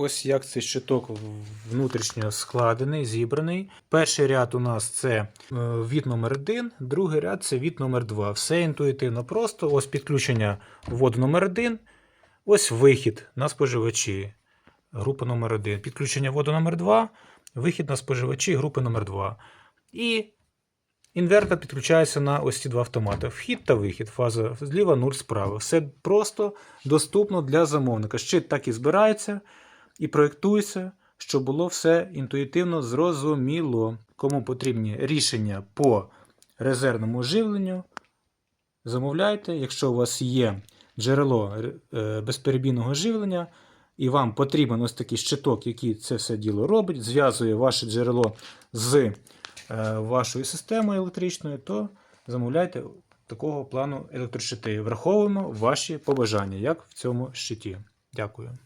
Ось як цей щиток внутрішньо складений, зібраний. Перший ряд у нас це е, від номер 1, другий ряд це від номер 2. Все інтуїтивно просто. Ось підключення вводу номер 1, ось вихід на споживачі. Група номер 1. Підключення вводу номер 2, вихід на споживачі групи номер 2. І інвертор підключається на ось ці два автомати. Вхід та вихід. Фаза зліва, 0 справа. Все просто доступно для замовника. Щит так і збирається і проєктується, щоб було все інтуїтивно зрозуміло. Кому потрібні рішення по резервному живленню, замовляйте. Якщо у вас є джерело е, безперебійного живлення, і вам потрібен ось такий щиток, який це все діло робить, зв'язує ваше джерело з е, вашою системою електричною, то замовляйте такого плану електрощити. Враховуємо ваші побажання, як в цьому щиті. Дякую.